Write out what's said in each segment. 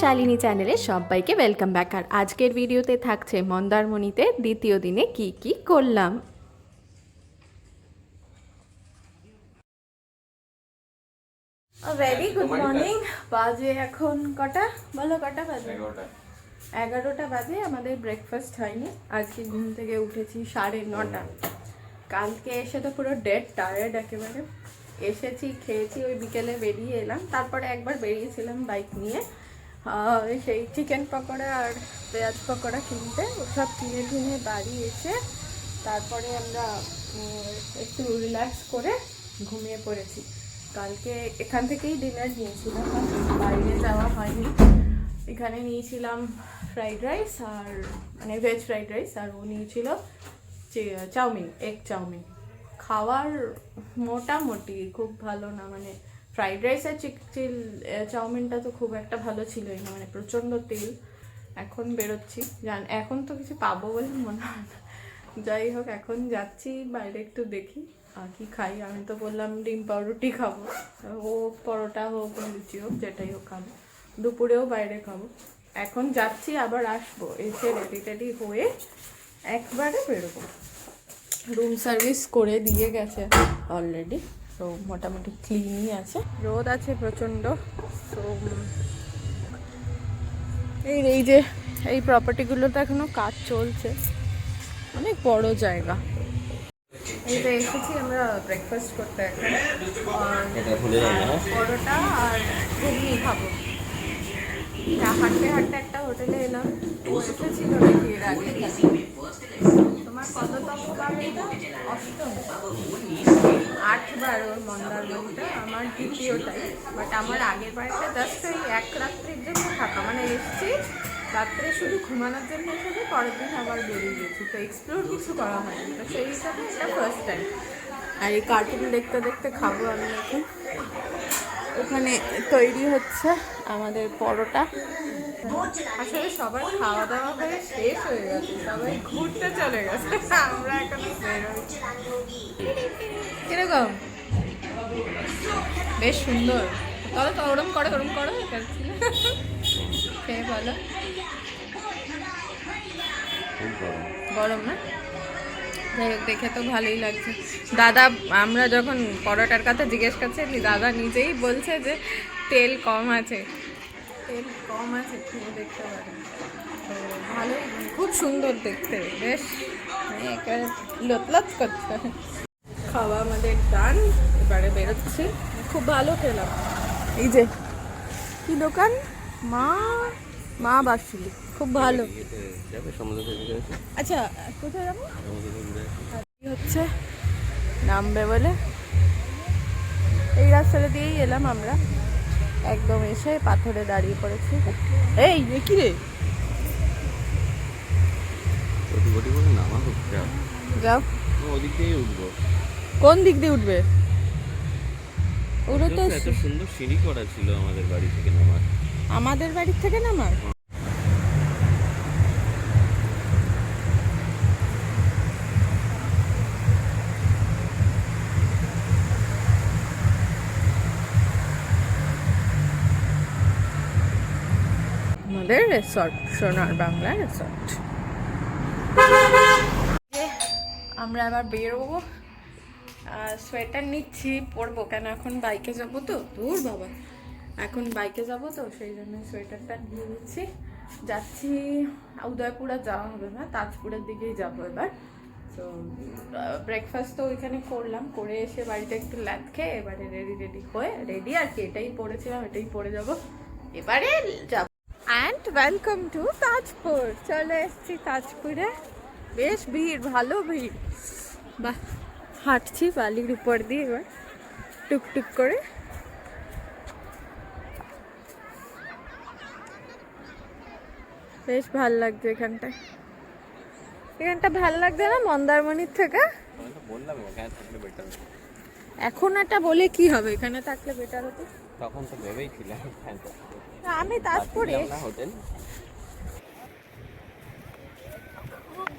শালিনী চ্যানেলে সবাইকে welcome back আর আজকের ভিডিওতে থাকছে মন্দারমণিতে দ্বিতীয় দিনে কি কি করলাম? ভেরি গুড মর্নিং বাজে এখন কটা? বলো কটা বাজে? এগারোটা। বাজে আমাদের ব্রেকফাস্ট হয়নি। আজকে ঘুম থেকে উঠেছি সাড়ে নটা। কালকে এসে তো পুরো ডেড টায়ার্ড একেবারে। এসেছি খেয়েছি ওই বিকেলে বেরিয়ে এলাম। তারপরে একবার বেরিয়েছিলাম বাইক নিয়ে। সেই চিকেন পকোড়া আর পেঁয়াজ পকোড়া কিনতে। ওসব কিনে কিনে বাড়ি এসে তারপরে আমরা একটু রিল্যাক্স করে ঘুমিয়ে পড়েছি। কালকে এখান থেকেই ডিনার নিয়েছিলাম, বাইরে যাওয়া হয়নি। এখানে নিয়েছিলাম ফ্রাইড রাইস আর মানে ভেজ ফ্রাইড রাইস আর ও নিয়েছিল চাউমিন এগ চাউমিন। খাওয়ার মোটামুটি খুব ভালো না মানে ফ্রাইড রাইস আর চিক চিল চাউমিনটা তো খুব একটা ভালো ছিলই না মানে প্রচণ্ড তেল। এখন বেরোচ্ছি। জান, এখন তো কিছু পাবো বলে মনে হয় না। যাই হোক, এখন যাচ্ছি, বাইরে একটু দেখি, আর কি খাই। আমি তো বললাম ডিম পাউরুটি খাব। ও পরোটা হোক লুচি হোক, যেটাই হোক খাব। দুপুরেও বাইরে খাব। এখন যাচ্ছি, আবার আসব। এসে রেডি টেডি হয়ে একবারে বেরোবো। রুম সার্ভিস করে দিয়ে গেছে অলরেডি তো মোটামুটি ক্লিনই আছে। রোদ আছে প্রচণ্ড। তো এই এই যে এই প্রপার্টিগুলোতে এখনও কাজ চলছে। অনেক বড় জায়গা। এই তো এসেছি আমরা ব্রেকফাস্ট করতে এখন। আর পরোটা ঘুগনি খাব। হাঁটতে হাঁটতে একটা হোটেলে এলাম। এসেছিল নাকি এর আগে? তোমার কততম বার এটা অষ্টম আমার দ্বিতীয়টাই বাট আমার আগের বাড়িটা জাস্ট ওই এক রাত্রির জন্য থাকা মানে এসছি, রাত্রে শুধু ঘুমানোর জন্য এসেছি পরের দিন আবার বেরিয়ে গেছি। তো এক্সপ্লোর কিছু করা হয়নি তো সেই হিসাবে এটা ফার্স্ট টাইম আর এই কার্টুন দেখতে দেখতে খাব আমি এখন। ওখানে তৈরি হচ্ছে আমাদের পরোটা। আসলে সবার খাওয়া দাওয়া হয়ে শেষ হয়ে গেছে, সবাই ঘুরতে চলে গেছে, আমরা এখনও বেরোই কীরকম? বেশ সুন্দর। তবে তো ওরম করো ওরম করো খেয়ে খুব গরম না? যাই হোক, দেখে তো ভালোই লাগছে। দাদা, আমরা যখন পরোটার কথা জিজ্ঞেস করছি, দাদা নিজেই বলছে যে তেল কম আছে। তেল কম আছে খেয়ে দেখতে পারেন তো ভালোই, খুব সুন্দর দেখতে, বেশ। মানে একেবারে লতলত করছে। খাওয়া আমাদের ডান এবারে বেরোচ্ছি। খুব ভালো খেলাম। এই যে, কি দোকান? মা মা বাসুলি খুব ভালো। আচ্ছা কোথায় যাব? হচ্ছে নামবে বলে। এই রাস্তাটা দিয়েই এলাম আমরা। একদম এসে পাথরে দাঁড়িয়ে পড়েছি। এই কি রে? যাও। কোন দিক দিয়ে উঠবে? ওগুলো তো এত সুন্দর সিঁড়ি করা ছিল আমাদের বাড়ি থেকে নামার। আমাদের বাড়ির থেকে নামার? আমাদের রেসর্ট সোনার বাংলা রেসর্ট আমরা আবার বেরোবো। সোয়েটার নিচ্ছি, পরবো। কেন, এখন বাইকে যাব তো? দূর, বাবা। এখন বাইকে যাব তো, সেই জন্য সোয়েটারটা নিয়ে নিচ্ছি যাচ্ছি, উদয়পুর যাওয়া হবে না, তাজপুরের দিকেই যাব এবার। তো ব্রেকফাস্ট তো ওইখানে করলাম। করে এসে বাড়িতে একটু ল্যাদ খেয়ে এবারে রেডি রেডি হয়ে রেডি আর কি, এটাই পরেছিলাম এটাই পরে যাব। এবারে যাব। অ্যান্ড ওয়েলকাম টু তাজপুর চলে এসেছি তাজপুরে। বেশ ভিড়, ভালো ভিড়। বাহ, হাঁটছি বালির উপর দিয়ে এবার, টুকটুক করে। বেশ ভালো লাগছে এখানটায়। এখানটা ভালো লাগছে না মন্দারমণির থেকে? এখন একটা বলে কি হবে? এখানে থাকলে বেটার হতো। তখন তো ভেবেই ছিলাম আমি তাজপুরে। হোটেল।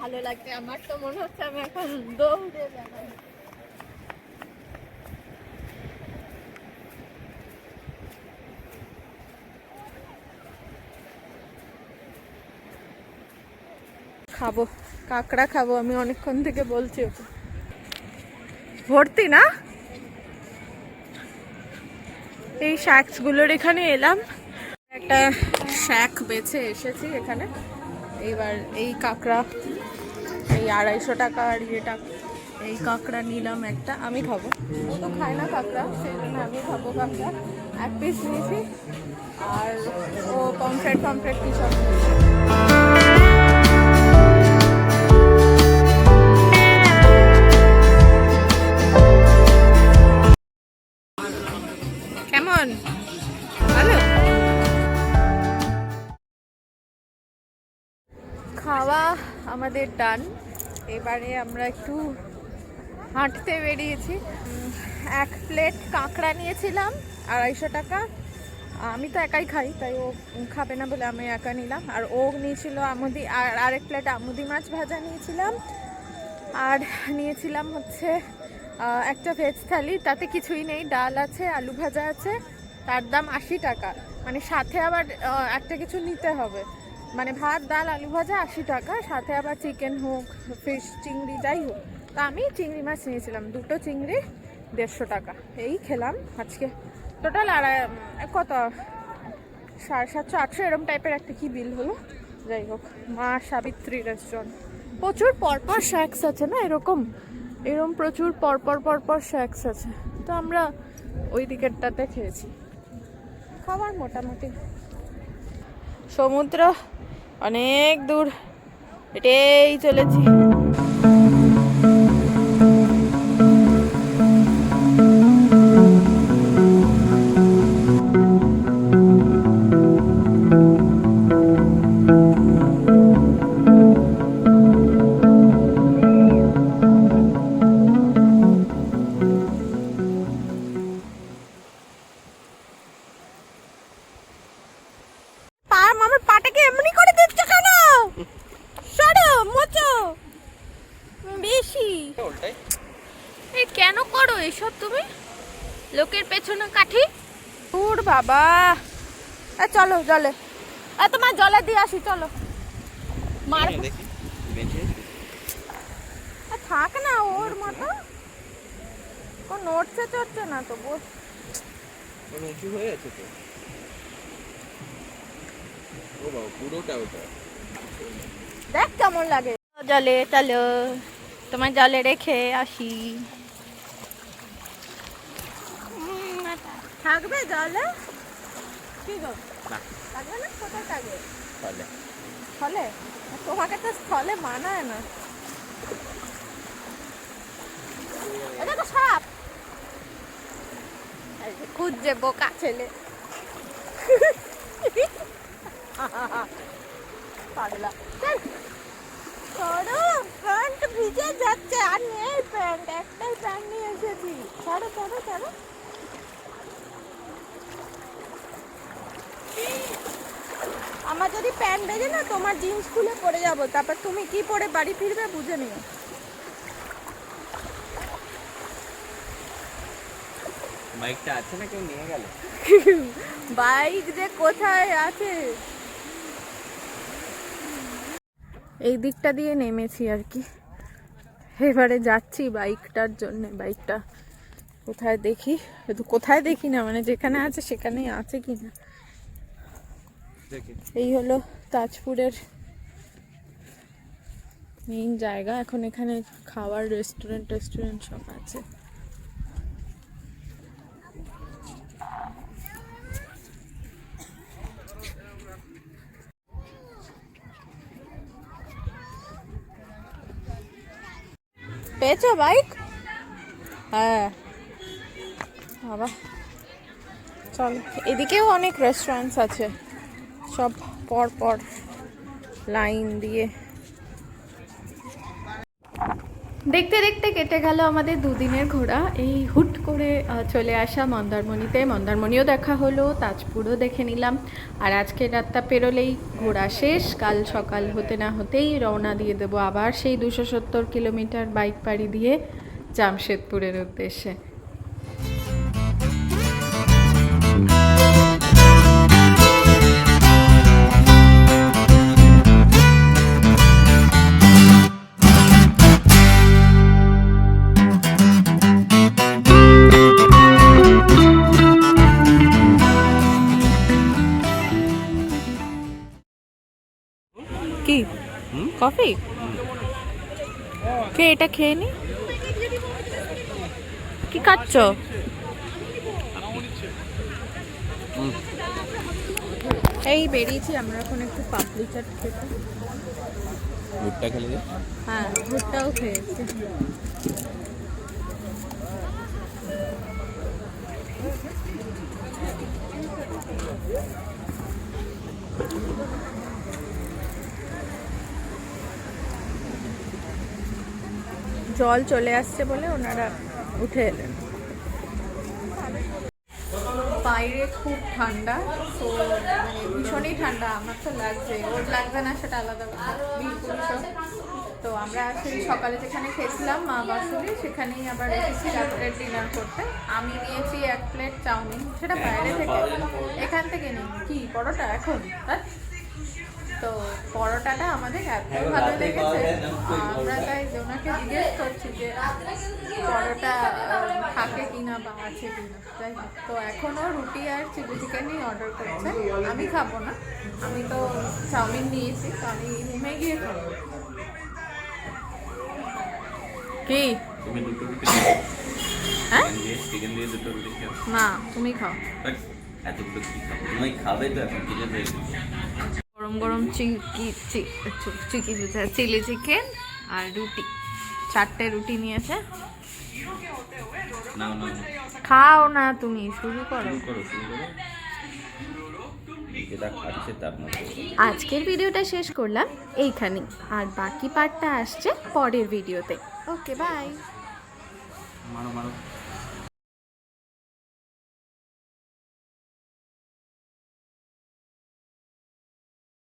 ভালো লাগে আমার তো মনে হচ্ছে আমি এখন দৌড়ে খাব কাঁকড়া খাব আমি অনেকক্ষণ থেকে বলছি ওকে। ভর্তি না? এই শ্যাক্সগুলোর এখানে এলাম। একটা শ্যাক বেছে এসেছি এখানে। এইবার এই কাঁকড়া, এই আড়াইশো টাকা আর ইয়েটা এই কাঁকড়া নিলাম একটা, আমি খাব। তো খায় না কাঁকড়া, সেই জন্য আমি খাব কাঁকড়া। এক পিস নিয়েছি, আর ও পমফ্রেট পমফ্রেট কি সব? আমাদের ডান। এবারে আমরা একটু হাঁটতে বেরিয়েছি। এক প্লেট কাঁকড়া নিয়েছিলাম, আড়াইশো টাকা। আমি তো একাই খাই, তাই ও খাবে না বলে আমি একা নিলাম। আর ও নিয়েছিল আমুদি, আর আরেক প্লেট আমুদি মাছ ভাজা নিয়েছিলাম। আর নিয়েছিলাম হচ্ছে একটা ভেজ থালি। তাতে কিছুই নেই, ডাল আছে, আলু ভাজা আছে। তার দাম আশি টাকা। মানে সাথে আবার একটা কিছু নিতে হবে। মানে ভাত, ডাল, আলু ভাজা আশি টাকা, সাথে আবার চিকেন হোক ফিশ চিংড়ি, যাই হোক। তা আমি চিংড়ি মাছ নিয়েছিলাম, দুটো চিংড়ি দেড়শো টাকা। এই খেলাম আজকে। টোটাল আড়াই, কত? সাড়ে সাতশো, আটশো, এরম টাইপের একটা কি বিল হলো? যাই হোক, মা সাবিত্রী রেস্টুরেন্ট প্রচুর পরপর শ্যাক্স আছে না এরকম? এরকম প্রচুর পরপর পরপর শ্যাক্স আছে। তো আমরা ওই দিকেরটাতে খেয়েছি। খাবার মোটামুটি। সমুদ্র অনেক দূর হেঁটেই চলেছি। বাবা। এ চলো জলে। এ তোমার জলে দিয়ে আসি চলো। মার থাক না ওর মতো। ও নড়ছে চড়ছে না তো বস উঁচু হয়ে আছে তো। ও বাবা পুরোটা ওটা। দেখ কেমন লাগে। জলে চলো। তোমার জলে রেখে আসি। থাকবে জলে? কি গো? থাকবে না? কোথায় থাকবে? তাহলে স্থলে? তোমাকে তো স্থলে মানায় না। এটা তো সাপ। খুঁজছে বোকা ছেলে। পাগলা। সরো প্যান্ট ভিজে যাচ্ছে। আর নেই প্যান্ট একটাই প্যান্ট নিয়ে এসেছি। সরো সরো সরো। আমার যদি প্যান্ট ভেজে না তোমার জিন্স খুলে পরে যাব। তারপর তুমি কি পরে বাড়ি ফিরবে বুঝে নিও। বাইকটা আছে না কেউ নিয়ে গেল। বাইক যে কোথায় আছে? এই দিকটা দিয়ে নেমেছি আর কি। এবারে যাচ্ছি বাইকটার জন্য বাইকটা কোথায় দেখি? কোথায় দেখি না মানে যেখানে আছে সেখানেই আছে কি না এই হলো তাজপুরের মেইন জায়গা। এখন এখানে খাওয়ার রেস্টুরেন্ট রেস্টুরেন্ট সব আছে। পেয়েছ বাইক হ্যাঁ। বাবা, চল, এদিকেও অনেক রেস্টুরেন্টস আছে। সব পর পর লাইন দিয়ে। দেখতে দেখতে কেটে গেল আমাদের দুদিনের ঘোরা। এই হুট করে চলে আসা মন্দারমণিতে। মন্দারমণিও দেখা হলো, তাজপুরও দেখে নিলাম। আর আজকে রাতটা পেরোলেই ঘোরা শেষ। কাল সকাল হতে না হতেই রওনা দিয়ে দেবো আবার সেই দুশো সত্তর কিলোমিটার বাইক পাড়ি দিয়ে জামশেদপুরের উদ্দেশ্যে। কফি? কে এটা খেয়ে নি? কি খাচ্ছ? এই বেরিয়েছি আমরা এখন একটু পাপড়ি চাট খেতে। ভুট্টা খেলে হ্যাঁ ভুট্টাও খেয়েছি। জল চলে আসছে বলে ওনারা উঠে এলেন। বাইরে খুব ঠান্ডা, তো মানে ভীষণই ঠান্ডা, আমার তো লাগছে। ওর লাগবে না, সেটা আলাদা তো আমরা সেই সকালে যেখানে খেয়েছিলাম, মা বাসুরি সেখানেই আবার এসেছি রাত্রের ডিনার করতে। আমি নিয়েছি এক প্লেট চাউমিন। সেটা বাইরে থেকে এখান থেকে নিই। কি, পরোটা এখন? তাই? তো পরোটাটা আমাদের এত ভালো লেগেছে। আমরা তাই ওনাকে জিজ্ঞেস করছি যে পরোটা থাকে কিনা বা আছে কিনা। যাই তো এখনও রুটি আর চিলি চিকেনই অর্ডার করছে। আমি খাব না। আমি তো চাউমিন নিয়েছি তো আমি রুমে গিয়ে খাব। কি? তুমি হ্যাঁ? না তুমি খাও। এতগুলো কি খাও। তুমি খাবে তো এখন গরম গরম চিকি চিকি চিলি চিকেন আর রুটি। চারটে রুটি নিয়েছে। খাও না তুমি শুরু করো। আজকের ভিডিওটা শেষ করলাম এইখানেই। আর বাকি পার্টটা আসছে পরের ভিডিওতে। Okay bye.